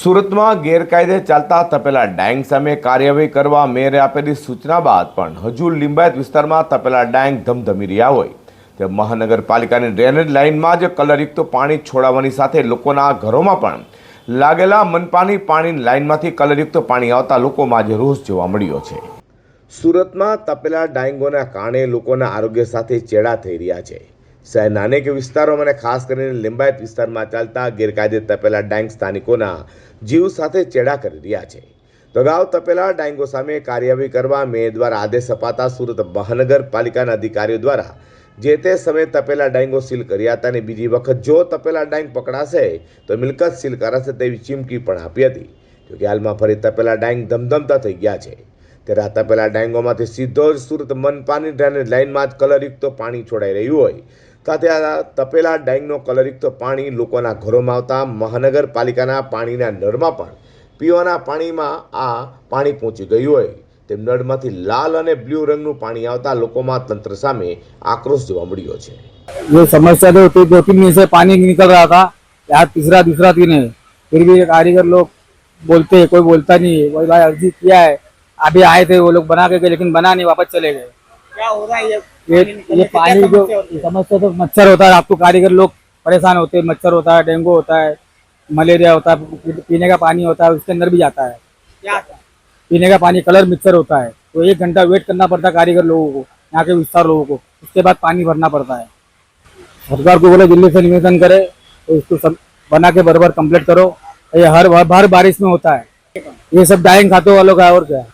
સુરતમાં ગેરકાયદે ચાલતા તપેલા ડાંગ સામે કાર્યવાહી કરવા મેયરે આપેલી સૂચના બાદ પણ હજુ લિંબાયત વિસ્તારમાં તપેલા ડાંગ ધમધમી રહ્યા હોય. તે મહાનગરપાલિકાની ડ્રેનેજ લાઇનમાં જ કલરયુક્ત પાણી છોડાવવાની સાથે લોકોના ઘરોમાં પણ લાગેલા મનપાની પાણીની લાઇનમાંથી કલરયુક્ત પાણી આવતા લોકોમાં આજે રોષ જોવા મળ્યો છે. સુરતમાં તપેલા ડાયંગોના કારણે લોકોના આરોગ્ય સાથે ચેડા થઈ રહ્યા છે. શહેરના અનેક વિસ્તારોમાં અને ખાસ કરીને લિંબાયત વિસ્તારમાં ચાલતા ગેરકાયદે તપેલા ડાયંગ સ્થાનિકોના જીવ સાથે ચેડા કરી રહ્યા છે. તો અગાઉ તપેલા ડાંગો સામે કાર્યવાહી કરવા મેયર દ્વારા આદેશ અપાતા સુરત મહાનગરપાલિકાના અધિકારીઓ દ્વારા જે તે સમયે તપેલા ડાંગો સીલ કર્યા હતા અને બીજી વખત જો તપેલા ડાયંગ પકડાશે તો મિલકત સીલ કરાશે તેવી ચીમકી પણ આપી હતી. જોકે હાલમાં ફરી તપેલા ડાંગ ધમધમતા થઈ ગયા છે. ત્યારે આ તપેલા ડાંગોમાંથી સીધો જ સુરત મનપાની ડ્રેનેજ લાઇનમાં જ કલરયુક્ત પાણી છોડાઈ રહ્યું હોય. સાથે આ તપેલા ડાયંગનો કલરયુક્ત પાણી લોકોના ઘરોમાં આવતા મહાનગરપાલિકાના પાણીના નળમાં પણ પીવાના પાણીમાં આ પાણી પહોંચી ગયું હોય તેમ નળમાંથી લાલ અને બ્લુ રંગનું પાણી આવતા લોકોમાં તંત્ર સામે આક્રોશ જોવા મળ્યો છે ये समस्या तो थी दो तीन दिन से पानी निकल रहा था आज तीसरा दूसरा दिन है फिर भी ये कारीगर लोग बोलते हैं कोई बोलता नहीं है वही भाई अर्जी किया है अभी आए थे वो लोग बना के गए लेकिन बना नहीं वापस चले गए क्या हो रहा है ये? ये पानी ये पानी जो समस्या तो मच्छर होता है आपको कारीगर लोग परेशान होते हैं मच्छर होता है डेंगू होता है मलेरिया होता है पीने का पानी होता है उसके अंदर भी जाता है। क्या पीने का पानी कलर मिक्सर होता है तो एक घंटा वेट करना पड़ता है कारीगर लोगों को यहाँ के विस्तार लोगों को उसके बाद पानी भरना पड़ता है। सरकार को बोले दिल्ली से निवेदन करे तो इसको सब बना के बराबर कंप्लीट करो ये हर हर बारिश में होता है। ये सब डाइंग खाते वालों का है और क्या है?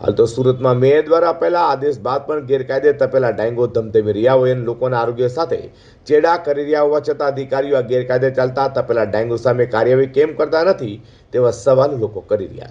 હાલ તો સુરતમાં મેયર દ્વારા આપેલા આદેશ બાદ પણ ગેરકાયદે તપેલા ડાયંગો ધમધમી રહ્યા હોય અને લોકોના આરોગ્ય સાથે ચેડા કરી રહ્યા હોવા છતાં અધિકારીઓ આ ગેરકાયદે ચાલતા તપેલા ડાયંગો સામે કાર્યવાહી કેમ કરતા નથી તેવા સવાલ લોકો કરી રહ્યા છે